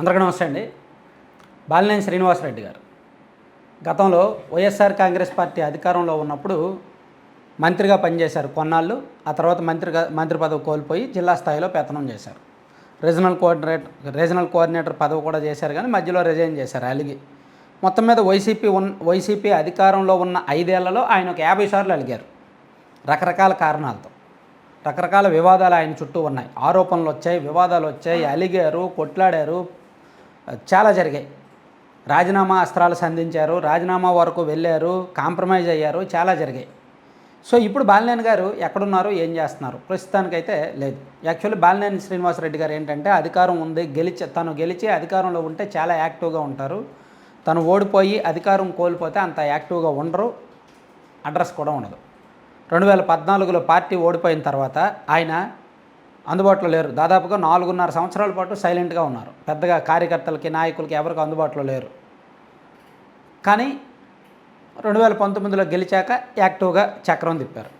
అందరికీ నమస్తే అండి. బాలినేని శ్రీనివాసరెడ్డి గారు. గతంలో వైఎస్ఆర్ కాంగ్రెస్ పార్టీ అధికారంలో ఉన్నప్పుడు మంత్రిగా పనిచేశారు కొన్నాళ్ళు. ఆ తర్వాత మంత్రిగా మంత్రి పదవి కోల్పోయి జిల్లా స్థాయిలో పెత్తనం చేశారు. రీజనల్ కోఆర్డినేటర్ రీజనల్ కోఆర్డినేటర్ పదవి కూడా చేశారు కానీ మధ్యలో రిజైన్ చేశారు అలిగి. మొత్తం మీద వైసీపీ ఉన్ వైసీపీ అధికారంలో ఉన్న ఐదేళ్ళలో ఆయన ఒక యాభై సార్లు అలిగారు. రకరకాల కారణాలతో. రకరకాల వివాదాలు ఆయన చుట్టూ ఉన్నాయి. ఆరోపణలు వచ్చాయి వివాదాలు వచ్చాయి అలిగారు కొట్లాడారు చాలా జరిగాయి. రాజీనామా అస్త్రాలు సంధించారు రాజీనామా వరకు వెళ్ళారు కాంప్రమైజ్ అయ్యారు చాలా జరిగాయి. సో ఇప్పుడు బాలినేని గారు ఎక్కడున్నారు ఏం చేస్తున్నారు? ప్రస్తుతానికైతే లేదు. యాక్చువల్లీ బాలినేని శ్రీనివాసరెడ్డి గారు ఏంటంటే అధికారం ఉంది గెలిచి తను గెలిచి అధికారంలో ఉంటే చాలా యాక్టివ్గా ఉంటారు. తను ఓడిపోయి అధికారం కోల్పోతే అంత యాక్టివ్గా ఉండరు అడ్రస్ కూడా ఉండదు. రెండు వేల పద్నాలుగులో పార్టీ ఓడిపోయిన తర్వాత ఆయన అందుబాటులో లేరు. దాదాపుగా నాలుగున్నర సంవత్సరాల పాటు సైలెంట్గా ఉన్నారు. పెద్దగా కార్యకర్తలకి నాయకులకి ఎవరికి అందుబాటులో లేరు. కానీ రెండు వేల పంతొమ్మిదిలో గెలిచాక యాక్టివ్గా చక్రం తిప్పారు.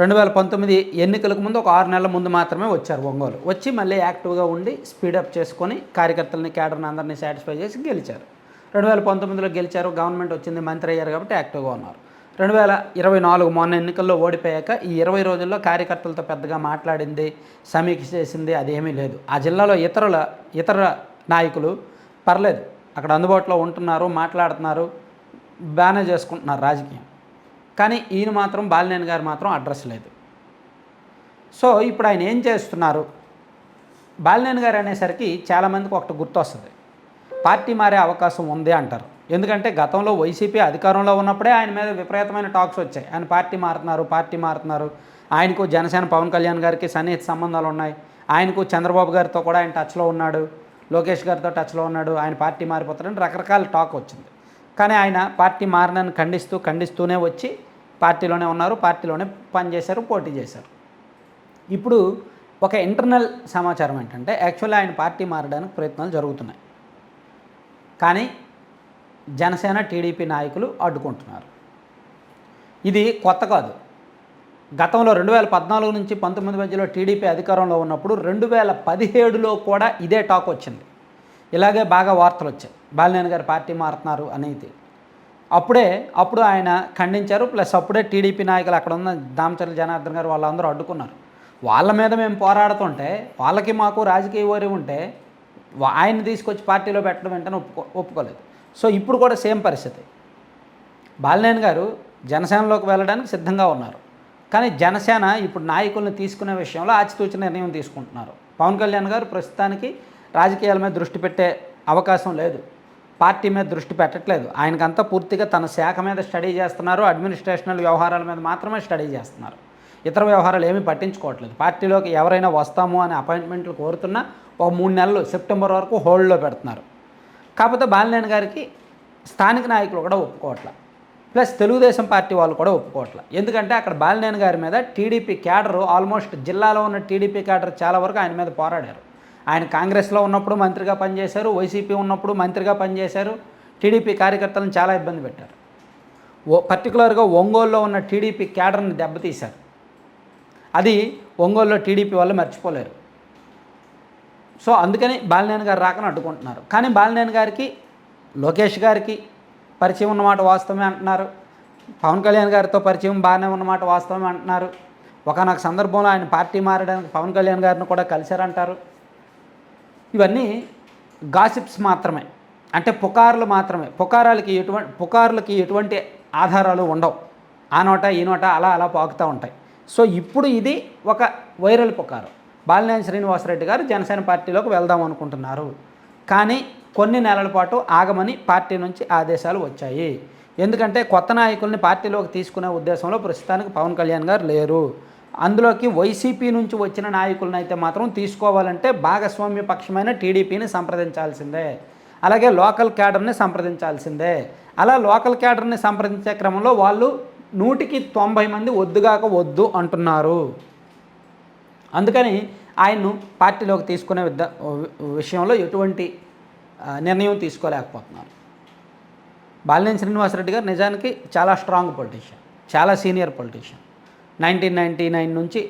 రెండు వేల పంతొమ్మిది ఎన్నికలకు ముందు ఒక ఆరు నెలల ముందు మాత్రమే వచ్చారు ఒంగోలు. వచ్చి మళ్ళీ యాక్టివ్గా ఉండి స్పీడప్ చేసుకొని కార్యకర్తలని క్యాడర్ని అందరినీ సాటిస్ఫై చేసి గెలిచారు. రెండు వేల పంతొమ్మిదిలో గెలిచారు. గవర్నమెంట్ వచ్చింది మంత్రి అయ్యారు కాబట్టి యాక్టివ్గా ఉన్నారు. రెండు వేల ఇరవై నాలుగు మొన్న ఎన్నికల్లో ఓడిపోయాక ఈ ఇరవై రోజుల్లో కార్యకర్తలతో పెద్దగా మాట్లాడింది సమీక్ష చేసింది అదేమీ లేదు. ఆ జిల్లాలో ఇతరుల ఇతర నాయకులు పర్లేదు. అక్కడ అందుబాటులో ఉంటున్నారు మాట్లాడుతున్నారు బాగానే చేసుకుంటున్నారు రాజకీయం. కానీ ఈయన మాత్రం బాలినేని గారు మాత్రం అడ్రస్ లేదు. సో ఇప్పుడు ఆయన ఏం చేస్తున్నారు? బాలినేని గారు అనేసరికి చాలామందికి ఒకటి గుర్తొస్తుంది. పార్టీ మారే అవకాశం ఉంది అంటారు. ఎందుకంటే గతంలో వైసీపీ అధికారంలో ఉన్నప్పుడే ఆయన మీద విపరీతమైన టాక్స్ వచ్చాయి. ఆయన పార్టీ మారుతున్నారు పార్టీ మారుతున్నారు. ఆయనకు జనసేన పవన్ కళ్యాణ్ గారికి సన్నిహిత సంబంధాలు ఉన్నాయి. ఆయనకు చంద్రబాబు గారితో కూడా ఆయన టచ్లో ఉన్నాడు. లోకేష్ గారితో టచ్లో ఉన్నాడు. ఆయన పార్టీ మారిపోతాడని రకరకాల టాక్ వచ్చింది. కానీ ఆయన పార్టీ మారినని ఖండిస్తూ ఖండిస్తూనే వచ్చి పార్టీలోనే ఉన్నారు పార్టీలోనే పనిచేశారు పోటీ చేశారు. ఇప్పుడు ఒక ఇంటర్నల్ సమాచారం ఏంటంటే యాక్చువల్లీ ఆయన పార్టీ మారడానికి ప్రయత్నాలు జరుగుతున్నాయి. కానీ జనసేన టీడీపీ నాయకులు అడ్డుకుంటున్నారు. ఇది కొత్త కాదు. గతంలో రెండు వేల పద్నాలుగు నుంచి పంతొమ్మిది మధ్యలో టీడీపీ అధికారంలో ఉన్నప్పుడు రెండు వేల పదిహేడులో కూడా ఇదే టాక్ వచ్చింది. ఇలాగే బాగా వార్తలు వచ్చాయి. బాలినేని గారు పార్టీ మారుతున్నారు అనేది. అప్పుడే అప్పుడు ఆయన ఖండించారు. ప్లస్ అప్పుడే టీడీపీ నాయకులు అక్కడ ఉన్న దామచర్ల జనార్దన్ గారు వాళ్ళందరూ అడ్డుకున్నారు. వాళ్ళ మీద మేము పోరాడుతుంటే వాళ్ళకి మాకు రాజకీయ ఓరి ఉంటే ఆయన తీసుకొచ్చి పార్టీలో పెట్టడం వెంటనే ఒప్పుకో ఒప్పుకోలేదు. సో ఇప్పుడు కూడా సేమ్ పరిస్థితి. బాలినేని గారు జనసేనలోకి వెళ్ళడానికి సిద్ధంగా ఉన్నారు. కానీ జనసేన ఇప్పుడు నాయకుల్ని తీసుకునే విషయంలో ఆచితూచి నిర్ణయం తీసుకుంటున్నారు. పవన్ కళ్యాణ్ గారు ప్రస్తుతానికి రాజకీయాల మీద దృష్టి పెట్టే అవకాశం లేదు. పార్టీ మీద దృష్టి పెట్టట్లేదు. ఆయనకంతా పూర్తిగా తన శాఖ మీద స్టడీ చేస్తున్నారు. అడ్మినిస్ట్రేషనల్ వ్యవహారాల మీద మాత్రమే స్టడీ చేస్తున్నారు. ఇతర వ్యవహారాలు ఏమీ పట్టించుకోవట్లేదు. పార్టీలోకి ఎవరైనా వస్తాము అనే అపాయింట్మెంట్లు కోరుతున్నా ఒక మూడు నెలలు సెప్టెంబర్ వరకు హోల్డ్లో పెడుతున్నారు. కాకపోతే బాలినేని గారికి స్థానిక నాయకులు కూడా ఒప్పుకోవట్లా. ప్లస్ తెలుగుదేశం పార్టీ వాళ్ళు కూడా ఒప్పుకోవట్లే. ఎందుకంటే అక్కడ బాలినేని గారి మీద టీడీపీ క్యాడర్ ఆల్మోస్ట్ జిల్లాలో ఉన్న టీడీపీ క్యాడర్ చాలా వరకు ఆయన మీద పోరాడారు. ఆయన కాంగ్రెస్లో ఉన్నప్పుడు మంత్రిగా పనిచేశారు వైసీపీ ఉన్నప్పుడు మంత్రిగా పనిచేశారు టీడీపీ కార్యకర్తలను చాలా ఇబ్బంది పెట్టారు. ఓ పర్టికులర్గా ఒంగోలులో ఉన్న టీడీపీ క్యాడర్ని దెబ్బతీశారు. అది ఒంగోలులో టీడీపీ వాళ్ళు మర్చిపోలేరు. సో అందుకని బాలినేని గారు రాకని అడ్డుకుంటున్నారు. కానీ బాలినేని గారికి లోకేష్ గారికి పరిచయం ఉన్నమాట వాస్తవమే అంటున్నారు. పవన్ కళ్యాణ్ గారితో పరిచయం బాగానే ఉన్నమాట వాస్తవమే అంటున్నారు. ఒకనొక సందర్భంలో ఆయన పార్టీ మారడానికి పవన్ కళ్యాణ్ గారిని కూడా కలిశారంటారు. ఇవన్నీ గాసిప్స్ మాత్రమే. అంటే పుకార్లు మాత్రమే. పుకారాలకి ఎటువంటి పుకార్లకి ఎటువంటి ఆధారాలు ఉండవు. ఆ నోట ఈ నోట అలా అలా పాకుతూ ఉంటాయి. సో ఇప్పుడు ఇది ఒక వైరల్ పుకారు. బాలినేని శ్రీనివాసరెడ్డి గారు జనసేన పార్టీలోకి వెళ్దాం అనుకుంటున్నారు. కానీ కొన్ని నెలల పాటు ఆగమని పార్టీ నుంచి ఆదేశాలు వచ్చాయి. ఎందుకంటే కొత్త నాయకుల్ని పార్టీలోకి తీసుకునే ఉద్దేశంలో ప్రస్తుతానికి పవన్ కళ్యాణ్ గారు లేరు. అందులోకి వైసీపీ నుంచి వచ్చిన నాయకులను అయితే మాత్రం తీసుకోవాలంటే భాగస్వామ్య పక్షమైన టీడీపీని సంప్రదించాల్సిందే. అలాగే లోకల్ క్యాడర్ని సంప్రదించాల్సిందే. అలా లోకల్ క్యాడర్ని సంప్రదించే క్రమంలో వాళ్ళు నూటికి తొంభై మంది వద్దుగాక వద్దు అంటున్నారు. అందుకని ఆయన్ను పార్టీలోకి తీసుకునే విద్ద విషయంలో ఎటువంటి నిర్ణయం తీసుకోలేకపోతున్నారు బాలినేని శ్రీనివాసరెడ్డి గారు నిజానికి చాలా స్ట్రాంగ్ పొలిటీషియన్ చాలా senior politician. Nineteen ninety nine నుంచి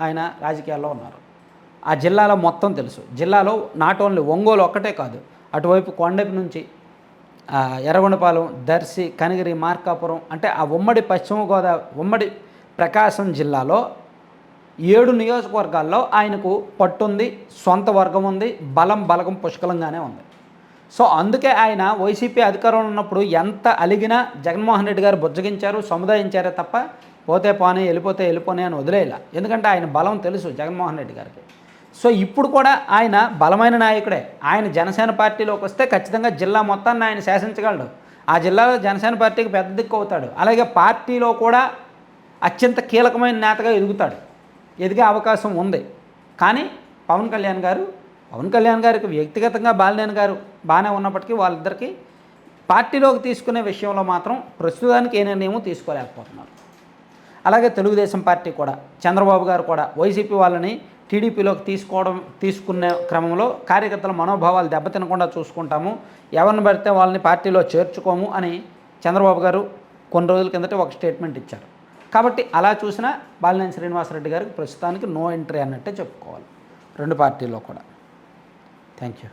ఆయన రాజకీయాల్లో ఉన్నారు. ఆ జిల్లాలో మొత్తం తెలుసు. జిల్లాలో నాట్ ఓన్లీ ఒంగోలు ఒక్కటే కాదు అటువైపు కొండపి నుంచి ఎర్రగొండపాలెం దర్శి కనిగిరి మార్కాపురం అంటే ఆ ఉమ్మడి పశ్చిమ గోదావరి ఉమ్మడి ప్రకాశం జిల్లాలో ఏడు నియోజకవర్గాల్లో ఆయనకు పట్టుంది సొంత వర్గం ఉంది బలం బలగం పుష్కలంగానే ఉంది. సో అందుకే ఆయన వైసీపీ అధికారంలో ఉన్నప్పుడు ఎంత అలిగినా జగన్మోహన్ రెడ్డి గారు బుజ్జగించారు సముదాయించారే తప్ప పోతే పోనే వెళ్ళిపోతే వెళ్ళిపోనే అని వదిలేయాల. ఎందుకంటే ఆయన బలం తెలుసు జగన్మోహన్ రెడ్డి గారికి. సో ఇప్పుడు కూడా ఆయన బలమైన నాయకుడే. ఆయన జనసేన పార్టీలోకి వస్తే ఖచ్చితంగా జిల్లా మొత్తాన్ని ఆయన శాసించగలడు. ఆ జిల్లాలో జనసేన పార్టీకి పెద్ద దిక్కు అవుతాడు. అలాగే పార్టీలో కూడా అత్యంత కీలకమైన నేతగా ఎదుగుతాడు. ఎదిగే అవకాశం ఉంది. కానీ పవన్ కళ్యాణ్ గారు పవన్ కళ్యాణ్ గారికి వ్యక్తిగతంగా బాలినేని గారు బాగానే ఉన్నప్పటికీ వాళ్ళిద్దరికీ పార్టీలోకి తీసుకునే విషయంలో మాత్రం ప్రస్తుతానికి ఏ నిర్ణయం తీసుకోలేకపోతున్నారు. అలాగే తెలుగుదేశం పార్టీ కూడా చంద్రబాబు గారు కూడా వైసీపీ వాళ్ళని టీడీపీలోకి తీసుకోవడం తీసుకునే క్రమంలో కార్యకర్తల మనోభావాలు దెబ్బతినకుండా చూసుకుంటాము. ఎవరిని పడితే వాళ్ళని పార్టీలో చేర్చుకోము అని చంద్రబాబు గారు కొన్ని రోజుల కిందట ఒక స్టేట్మెంట్ ఇచ్చారు. కాబట్టి అలా చూసినా బాలినేని శ్రీనివాసరెడ్డి గారికి ప్రస్తుతానికి నో ఎంట్రీ అన్నట్టే చెప్పుకోవాలి. రెండు పార్టీల్లో కూడా. Thank you